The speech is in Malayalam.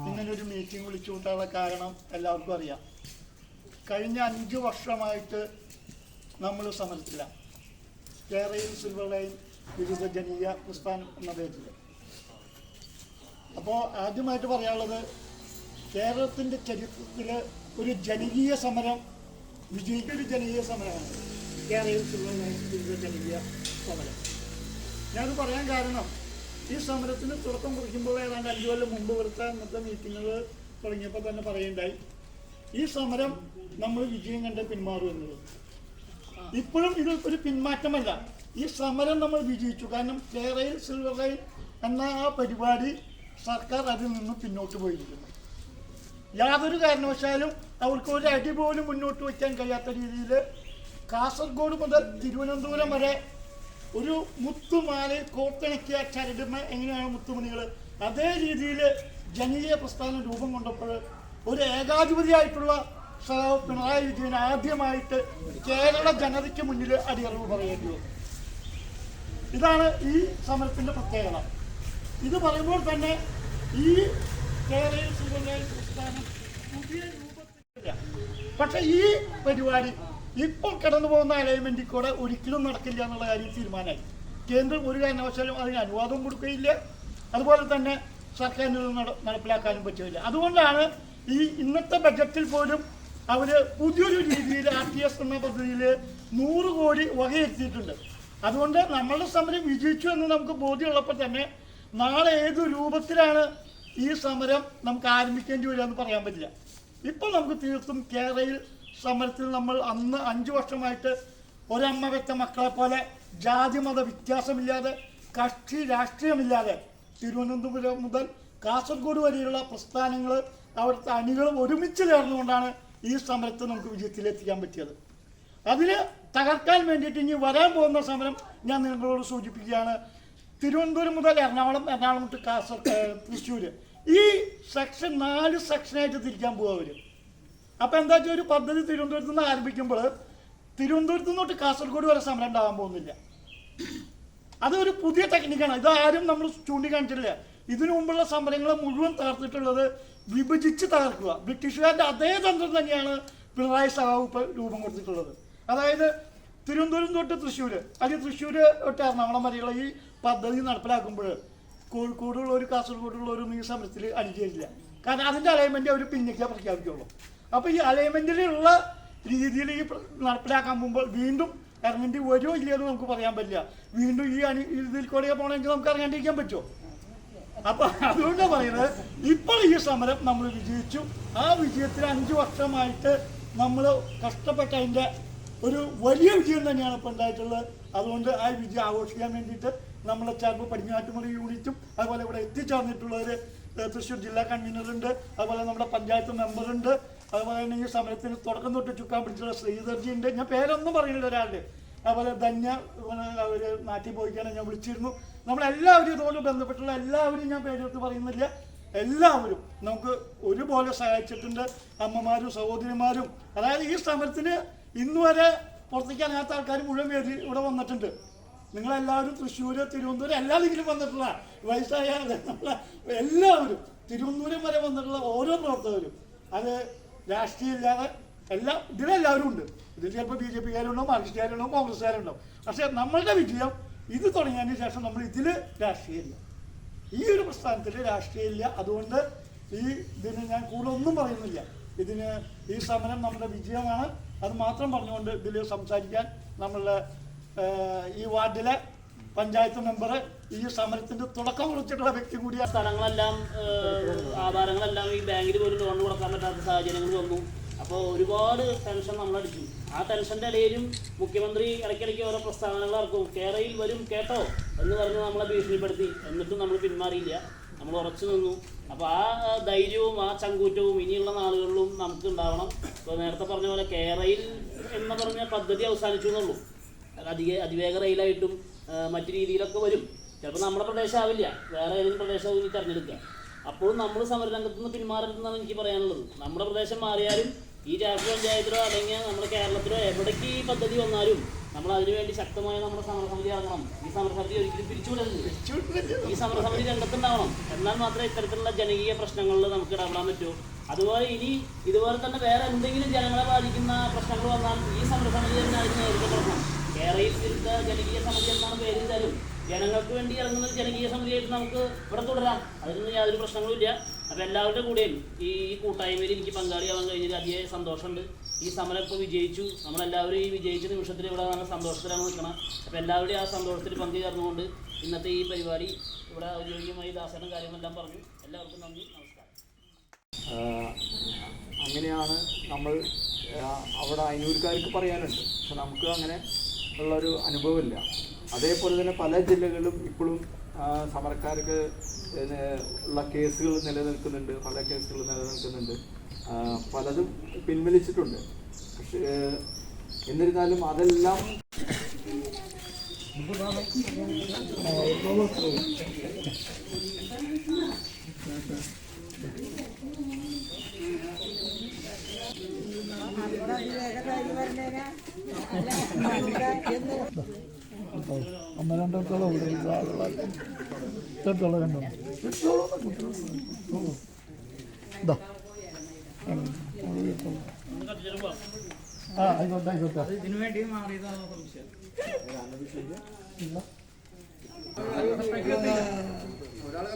ഇങ്ങനെ ഒരു മീറ്റിംഗ് വിളിച്ചുകൊണ്ടുള്ള കാരണം എല്ലാവർക്കും അറിയാം. കഴിഞ്ഞ അഞ്ച് വർഷമായിട്ട് നമ്മൾ സമരത്തില്ല കേരളയിൽ സിൽവർ ലൈൻ വിവിധ ജനീയ പ്രസ്ഥാനം എന്ന പേരിൽ. അപ്പോൾ ആദ്യമായിട്ട് പറയാനുള്ളത് കേരളത്തിന്റെ ചരിത്രത്തിൽ ഒരു ജനകീയ സമരം വിജയിക്കൊരു ജനകീയ സമരമാണ് കേരളയിൽ സിൽവർ ലൈൻ വിവിധ ജനകീയ സമരം. ഞാനത് പറയാൻ കാരണം ഈ സമരത്തിന് തുടക്കം കുറിക്കുമ്പോൾ ഏതാണ്ട് അഞ്ചു കൊല്ലം മുമ്പ് ഇവിടുത്തെ ഇന്നത്തെ മീറ്റിങ്ങുകൾ തുടങ്ങിയപ്പോൾ തന്നെ പറയുണ്ടായി ഈ സമരം നമ്മൾ വിജയം കണ്ട് പിന്മാറും എന്നുള്ളത് ഇപ്പോഴും ഇത് ഒരു പിന്മാറ്റമല്ല. ഈ സമരം നമ്മൾ വിജയിച്ചു. കാരണം കേരളയിൽ സിൽവർ ലൈൻ എന്ന ആ പരിപാടി സർക്കാർ അതിൽ നിന്ന് പിന്നോട്ട് പോയിരിക്കുന്നു. യാതൊരു കാരണവശാലും അവർക്ക് ഒരു അടി പോലും മുന്നോട്ട് വയ്ക്കാൻ കഴിയാത്ത രീതിയിൽ കാസർഗോഡ് മുതൽ തിരുവനന്തപുരം വരെ ഒരു മുത്തുമാലയിൽ കോർത്തിണക്കിയ ചരടുമ എങ്ങനെയാണ് മുത്തുമണികൾ അതേ രീതിയിൽ ജനകീയ പ്രസ്ഥാനം രൂപം കൊണ്ടപ്പോൾ ഒരു ഏകാധിപതിയായിട്ടുള്ള പിണറായി വിജയൻ ആദ്യമായിട്ട് കേരള ജനതയ്ക്ക് മുന്നിൽ അടിയറവ് പറയേണ്ടി വന്നു. ഇതാണ് ഈ സമരത്തിന്റെ പ്രത്യേകത. ഇത് പറയുമ്പോൾ തന്നെ ഈ കേരളീയ പ്രസ്ഥാനം പുതിയ പക്ഷെ ഈ പരിപാടി ഇപ്പോൾ കിടന്നു പോകുന്ന അലൈൻമെന്റിൽ കൂടെ ഒരിക്കലും നടക്കില്ല എന്നുള്ള കാര്യം തീരുമാനമായി. കേന്ദ്രം ഒരു കാരണവശാലും അതിന് അനുവാദം കൊടുക്കുകയില്ല. അതുപോലെ തന്നെ സർക്കാരിന് നടപ്പിലാക്കാനും പറ്റില്ല. അതുകൊണ്ടാണ് ഈ ഇന്നത്തെ ബജറ്റിൽ പോലും അവർ പുതിയൊരു രീതിയിൽ ആർ ടി എസ് എന്ന പദ്ധതിയിൽ നൂറ് കോടി വകയെത്തിയിട്ടുണ്ട് അതുകൊണ്ട് നമ്മളുടെ സമരം വിജയിച്ചു എന്ന് നമുക്ക് ബോധ്യമുള്ളപ്പോൾ തന്നെ നാളെ ഏത് രൂപത്തിലാണ് ഈ സമരം നമുക്ക് ആരംഭിക്കേണ്ടി വരിക എന്ന് പറയാൻ പറ്റില്ല. ഇപ്പോൾ നമുക്ക് തീർത്തും കേരളയിൽ സമരത്തിൽ നമ്മൾ അന്ന് അഞ്ച് വർഷമായിട്ട് ഒരമ്മ വെച്ച മക്കളെ പോലെ ജാതി മത വ്യത്യാസമില്ലാതെ കക്ഷി രാഷ്ട്രീയമില്ലാതെ തിരുവനന്തപുരം മുതൽ കാസർഗോഡ് വരെയുള്ള പ്രസ്ഥാനങ്ങൾ അവിടുത്തെ അണികളും ഒരുമിച്ച് ചേർന്നുകൊണ്ടാണ് ഈ സമരത്തെ നമുക്ക് വിജയത്തിലെത്തിക്കാൻ പറ്റിയത്. അതിന് തകർക്കാൻ വേണ്ടിയിട്ട് ഇനി വരാൻ പോകുന്ന സമരം ഞാൻ നിങ്ങളോട് സൂചിപ്പിക്കുകയാണ്. തിരുവനന്തപുരം മുതൽ എറണാകുളം എറണാകുളം മുതൽ കാസർഗോഡ് തൃശ്ശൂർ ഈ സെക്ഷൻ നാല് സെക്ഷനായിട്ട് തിരിക്കാൻ പോകുക അവർ അപ്പം എന്താ വെച്ചാൽ ഒരു പദ്ധതി തിരുവനന്തപുരത്ത് നിന്ന് ആരംഭിക്കുമ്പോൾ തിരുവനന്തപുരത്ത് നിന്ന് തൊട്ട് കാസർഗോഡ് വരെ സമരം ഉണ്ടാകാൻ പോകുന്നില്ല. അതൊരു പുതിയ ടെക്നിക്കാണ് ഇത് ആരും നമ്മൾ ചൂണ്ടിക്കാണിച്ചിട്ടില്ല. ഇതിനു മുമ്പുള്ള സമരങ്ങളെ മുഴുവൻ തകർത്തിട്ടുള്ളത് വിഭജിച്ച് തകർക്കുക. ബ്രിട്ടീഷുകാരുടെ അതേ തന്ത്രം തന്നെയാണ് പിണറായി സഹാവ് രൂപം കൊടുത്തിട്ടുള്ളത്. അതായത് തിരുവനന്തപുരം തൊട്ട് തൃശ്ശൂർ അല്ലെങ്കിൽ തൃശ്ശൂർ തൊട്ട് എറണാകുളം വരെയുള്ള ഈ പദ്ധതി നടപ്പിലാക്കുമ്പോൾ കോഴിക്കോടുള്ളവർ ഒരു ഈ സമരത്തിൽ അണിചേരില്ല കാരണം അതിന്റെ അലൈൻമെന്റ് അവർ പിന്നേക്കേ പ്രഖ്യാപിക്കുള്ളൂ. അപ്പോൾ ഈ അലൈൻമെന്റിലുള്ള രീതിയിൽ ഈ നടപ്പിലാക്കാൻ പോകുമ്പോൾ വീണ്ടും ഇറങ്ങേണ്ടി വരുമോ ഇല്ലയോ എന്ന് നമുക്ക് പറയാൻ പറ്റില്ല. വീണ്ടും ഈ അണി ഇതിൽ കൂടെ പോകണമെങ്കിൽ നമുക്ക് ഇറങ്ങാണ്ടിരിക്കാൻ പറ്റുമോ? അപ്പൊ അതുകൊണ്ട് പറയുന്നത് ഇപ്പോൾ ഈ സമരം നമ്മൾ വിജയിച്ചു. ആ വിജയത്തിൽ അഞ്ചു വർഷമായിട്ട് നമ്മൾ കഷ്ടപ്പെട്ട അതിന്റെ ഒരു വലിയ വിജയം തന്നെയാണ് ഇപ്പോൾ ഉണ്ടായിട്ടുള്ളത്. അതുകൊണ്ട് ആ വിജയം ആഘോഷിക്കാൻ വേണ്ടിയിട്ട് നമ്മളെ ചേർപ്പ് പടിഞ്ഞാറ്റുമുറി യൂണിറ്റും അതുപോലെ ഇവിടെ എത്തിച്ചേർന്നിട്ടുള്ളവർ തൃശ്ശൂർ ജില്ലാ കൺവീനറുണ്ട് അതുപോലെ നമ്മുടെ പഞ്ചായത്ത് മെമ്പറുണ്ട് അതുപോലെ തന്നെ ഈ സമരത്തിന് തുടക്കം തൊട്ട് ചുക്കാൻ പിടിച്ചുള്ള ശ്രീധർജി ഉണ്ട്. ഞാൻ പേരൊന്നും പറയുന്നില്ല ഒരാളുടെ. അതുപോലെ ധന്യ അവർ നാട്ടിൽ പോയിക്കാനും ഞാൻ വിളിച്ചിരുന്നു. നമ്മളെല്ലാവരും ഇതുകൊണ്ട് ബന്ധപ്പെട്ടുള്ള എല്ലാവരും ഞാൻ പേരെടുത്ത് പറയുന്നില്ല. എല്ലാവരും നമുക്ക് ഒരുപോലെ സഹായിച്ചിട്ടുണ്ട്. അമ്മമാരും സഹോദരിമാരും. അതായത് ഈ സമരത്തിന് ഇന്ന് വരെ പുറത്തേക്ക് അറിയാത്ത ആൾക്കാർ മുഴുവൻ പേര് ഇവിടെ വന്നിട്ടുണ്ട്. നിങ്ങളെല്ലാവരും തൃശ്ശൂര് തിരുവനന്തപുരം എല്ലാ ദിക്കിലും വന്നിട്ടുള്ള വയസ്സായ എല്ലാവരും തിരുവനന്തപുരം വരെ വന്നിട്ടുള്ള ഓരോ പ്രവർത്തകരും. അത് രാഷ്ട്രീയമില്ലാതെ എല്ലാ ഇതിലെല്ലാവരും ഉണ്ട്. ഇതിൽ ചിലപ്പോൾ ബി ജെ പിക്കാരുണ്ടാവും മാർക്സിസ്റ്റുകാരുണ്ടാവും കോൺഗ്രസ്സുകാരുണ്ടാവും. പക്ഷേ നമ്മളുടെ വിജയം ഇത് തുടങ്ങിയതിന് ശേഷം നമ്മൾ ഇതിൽ രാഷ്ട്രീയമില്ല. ഈ ഒരു പ്രസ്ഥാനത്തിൽ രാഷ്ട്രീയമില്ല. അതുകൊണ്ട് ഈ ഇതിന് ഞാൻ കൂടുതലൊന്നും പറയുന്നില്ല. ഇതിന് ഈ സമരം നമ്മുടെ വിജയമാണ്. അത് മാത്രം പറഞ്ഞുകൊണ്ട് ഇതിൽ സംസാരിക്കാൻ നമ്മളുടെ ഈ വാർഡിലെ പഞ്ചായത്ത് മെമ്പർ ഈ സമരത്തിന്റെ തുടക്കം കുറിച്ചിട്ടുള്ള വ്യക്തി കൂടിയാണ്. സ്ഥലങ്ങളെല്ലാം ആധാരങ്ങളെല്ലാം ഈ ബാങ്കിൽ പോലും ലോൺ കൊടുക്കാൻ പറ്റാത്ത സാഹചര്യങ്ങൾ വന്നു. അപ്പോൾ ഒരുപാട് ടെൻഷൻ നമ്മളടിച്ചു. ആ ടെൻഷന്റെ ഇടയിലും മുഖ്യമന്ത്രി ഇടയ്ക്കിടയ്ക്ക് ഓരോ പ്രസ്താവനകൾ ഇറക്കും. കേരളയിൽ വരും കേട്ടോ എന്ന് പറഞ്ഞ് നമ്മളെ ഭീഷണിപ്പെടുത്തി. എന്നിട്ടും നമ്മൾ പിന്മാറിയില്ല. നമ്മൾ ഉറച്ചു നിന്നു. അപ്പോൾ ആ ധൈര്യവും ആ ചങ്കൂറ്റവും ഇനിയുള്ള നാളുകളിലും നമുക്ക് ഉണ്ടാവണം. ഇപ്പോൾ നേരത്തെ പറഞ്ഞ പോലെ കേരളയിൽ എന്ന് പറഞ്ഞ പദ്ധതി അവസാനിച്ചു എന്നുള്ളൂ. അധിക അതിവേഗ റെയിലായിട്ടും മറ്റു രീതിയിലൊക്കെ വരും. ചിലപ്പോൾ നമ്മുടെ പ്രദേശമാവില്ല വേറെ ഏതെങ്കിലും പ്രദേശമാവും ഇനി തിരഞ്ഞെടുക്കുക. അപ്പോഴും നമ്മൾ സമരരംഗത്ത് നിന്ന് പിന്മാറരുതെന്നാണ് എനിക്ക് പറയാനുള്ളത്. നമ്മുടെ പ്രദേശം മാറിയാലും ഈ രാഷ്ട്രീയ പഞ്ചായത്തിലോ അല്ലെങ്കിൽ നമ്മുടെ കേരളത്തിലോ എവിടേക്ക് ഈ പദ്ധതി വന്നാലും നമ്മൾ അതിനുവേണ്ടി ശക്തമായ നമ്മുടെ സമരസമിതി ഇറങ്ങണം ഈ സമരസമിതി ഒരിക്കലും പിരിച്ചുവിടരുത്. ഈ സമരസമിതി രംഗത്തുണ്ടാവണം. എന്നാൽ മാത്രമേ ഇത്തരത്തിലുള്ള ജനകീയ പ്രശ്നങ്ങളിൽ നമുക്ക് ഇടപെടാൻ പറ്റൂ. അതുപോലെ ഇനി ഇതുപോലെ തന്നെ വേറെ എന്തെങ്കിലും ജനങ്ങളെ ബാധിക്കുന്ന പ്രശ്നങ്ങൾ വന്നാൽ ഈ സമരസമിതി തന്നെ അതിന് നേരിടപ്പെടണം കേരളയിൽ വിരുദ്ധ ജനകീയ സമിതി എന്നാണ് പേര് തരും ജനങ്ങൾക്ക് വേണ്ടി ഇറങ്ങുന്ന ജനകീയ സമിതിയായിട്ട് നമുക്ക് ഇവിടെ തുടരാം. അതിനൊന്നും യാതൊരു പ്രശ്നങ്ങളും ഇല്ല. അപ്പോൾ എല്ലാവരുടെ കൂടെയും ഈ ഈ കൂട്ടായ്മയിൽ എനിക്ക് പങ്കാളിയാവാൻ കഴിഞ്ഞതിൽ അതിയായ സന്തോഷമുണ്ട്. ഈ സമരം ഇപ്പോൾ വിജയിച്ചു. നമ്മളെല്ലാവരും ഈ വിജയിച്ച നിമിഷത്തിൽ ഇവിടെ നല്ല സന്തോഷത്തിലാണ് നിൽക്കണം. അപ്പോൾ എല്ലാവരുടെയും ആ സന്തോഷത്തിൽ പങ്കുചേർന്നുകൊണ്ട് ഇന്നത്തെ ഈ പരിപാടി ഇവിടെ ഔദ്യോഗികമായി ദാസനും കാര്യങ്ങളെല്ലാം പറഞ്ഞു. എല്ലാവർക്കും നന്ദി. നമസ്കാരം. അങ്ങനെയാണ് നമ്മൾ അവിടെ അയ്യൂർക്കാർക്ക് പറയാനുണ്ട്. പക്ഷെ നമുക്ക് അങ്ങനെ ഉള്ളൊരു അനുഭവമില്ല. അതേപോലെ തന്നെ പല ജില്ലകളിലും ഇപ്പോഴും സമരക്കാർക്ക് ഉള്ള കേസുകൾ നിലനിൽക്കുന്നുണ്ട് പല കേസുകൾ നിലനിൽക്കുന്നുണ്ട്. പലതും പിൻവലിച്ചിട്ടുണ്ട്. പക്ഷേ എന്നിരുന്നാലും അതെല്ലാം ഒന്ന് രണ്ടോളം തൊട്ടുള്ള കണ്ടോ ഇതാ ആ ആയിക്കോട്ടെ ആയിക്കോട്ടെ ഒരാളെ